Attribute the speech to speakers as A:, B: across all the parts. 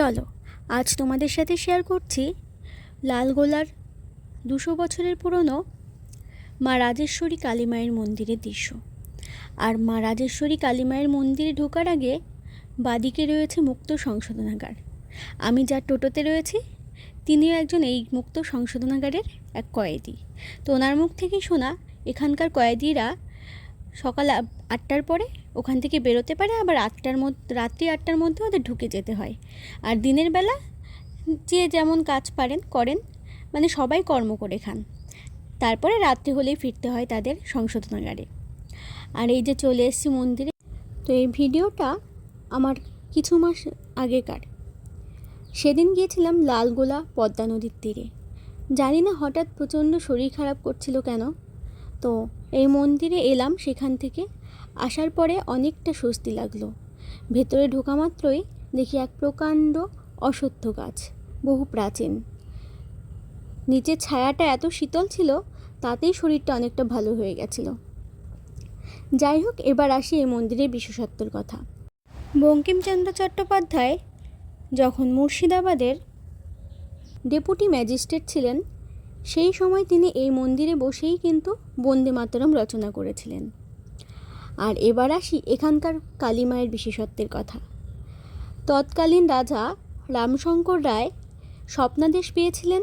A: চলো, আজ তোমাদের সাথে শেয়ার করছি লালগোলার দুশো বছরের পুরনো মা রাজেশ্বরী কালী মায়ের মন্দিরের দৃশ্য। আর মা রাজেশ্বরী কালী মায়ের মন্দিরে ঢোকার আগে বাদিকে রয়েছে মুক্ত সংশোধনাগার। আমি যার টোটোতে রয়েছি, তিনিও একজন এই মুক্ত সংশোধনাগারের এক কয়েদি। তো ওনার মুখ থেকে শোনা, এখানকার কয়েদিরা সকাল আটটার পরে ওখান থেকে বেরোতে পারে, আবার আটটার মধ্যে, রাত্রি আটটার মধ্যে ওদের ঢুকে যেতে হয়। আর দিনের বেলা যে যেমন কাজ পারেন, করেন মানে সবাই কর্ম করে খান। তারপরে রাত্রি হলেই ফিরতে হয় তাদের সংশোধনাগারে। আর এই যে চলে এসেছি মন্দিরে, তো এই ভিডিওটা আমার কিছু মাস আগেকার। সেদিন গিয়েছিলাম লালগোলা পদ্মা নদীর তীরে। জানি না হঠাৎ প্রচণ্ড শরীর খারাপ করছিল কেন তো এই মন্দিরে এলাম সেখান থেকে। আসার পরে অনেকটা স্বস্তি লাগল। ভেতরে ঢোকা মাত্রই দেখি এক প্রকাণ্ড অশ্বত্থ গাছ, বহু প্রাচীন। নিচের ছায়াটা এত শীতল ছিল, তাতেই শরীরটা অনেকটা ভালো হয়ে গেছিল। যাই হোক, এবার আসি এই মন্দিরের বিশেষত্বর কথা। বঙ্কিমচন্দ্র চট্টোপাধ্যায় যখন মুর্শিদাবাদের ডেপুটি ম্যাজিস্ট্রেট ছিলেন সেই সময় তিনি এই মন্দিরে বসেই কিন্তু বন্দে মাতরম রচনা করেছিলেন। আর এবার আসি এখানকার কালীমায়ের বিশেষত্বের কথা। তৎকালীন রাজা রামশঙ্কর রায় স্বপ্নাদেশ পেয়েছিলেন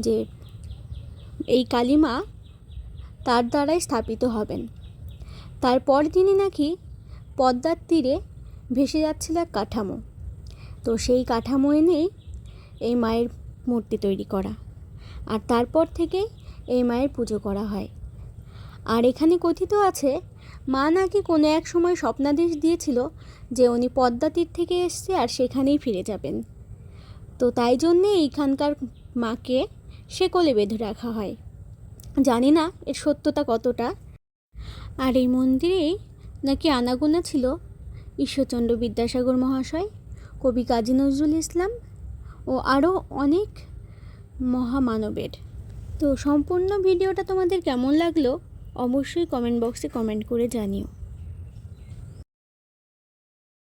A: যে এই কালীমা তার দ্বারাই স্থাপিত হবেন। তারপর তিনি নাকি পদ্মার তীরে ভেসে যাচ্ছিল এক কাঠামো। তো সেই কাঠামো এনেই এই মায়ের মূর্তি তৈরি করা। আর তারপর থেকেই এই মায়ের পুজো করা হয়। আর এখানে কথিত আছে, মা নাকি কোনো এক সময় স্বপ্নাদেশ দিয়েছিল যে উনি পদ্মাতীর থেকে এসছে আর সেখানেই ফিরে যাবেন। তো তাই জন্যে এইখানকার মাকে সে কোলে বেঁধে রাখা হয়। জানি না এর সত্যতা কতটা। আর এই মন্দিরেই নাকি আনাগোনা ছিল ঈশ্বরচন্দ্র বিদ্যাসাগর মহাশয়, কবি কাজী নজরুল ইসলাম ও আরও অনেক মহামানবের। তো সম্পূর্ণ ভিডিওটা তোমাদের কেমন লাগল অবশ্যই কমেন্ট বক্সে কমেন্ট করে জানিও।